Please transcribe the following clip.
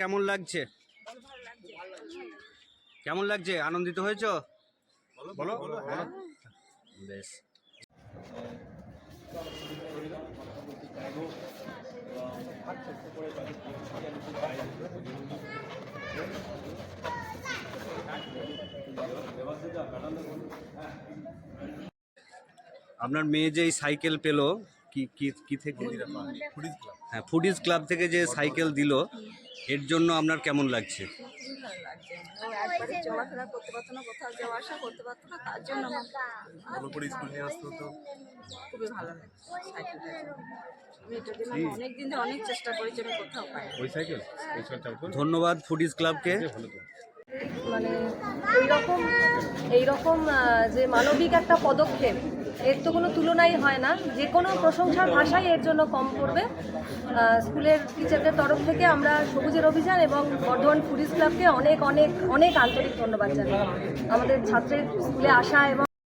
কেমন লাগছে? কেমন লাগছে? আনন্দিত হয়েছ? বলো বলো বেশ। আপনার মেয়ে যে এই সাইকেল পেল কি কি কি থেকে? হ্যাঁ ফুডিজ ক্লাব থেকে যে সাইকেল দিল এর জন্য আপনার কেমন লাগছে? লাগছে ও একবারে চলাফেরা করতে পারতো না কোথাও যাওয়া আসা করতে পারতো না তার জন্য আমার খুবই ভালো লাগছে সাইকেলটা আমি এটার জন্য অনেক দিন ধরে অনেক চেষ্টা করেছি কোথাও পাই ওই সাইকেল ধন্যবাদ ফুডিজ ক্লাবকে ভালো মানে এইরকম এইরকম যে মানবিক একটা পদক্ষেপ, এর তো কোনো তুলনাই হয় না। যে কোনো প্রশংসার ভাষাই এর জন্য কম পড়বে। স্কুলের টিচারদের তরফ থেকে আমরা সবুজের অভিযান এবং বর্ধমান ফুডিস ক্লাবকে অনেক অনেক অনেক আন্তরিক ধন্যবাদ জানাই। আমাদের ছাত্রের স্কুলে আসা এবং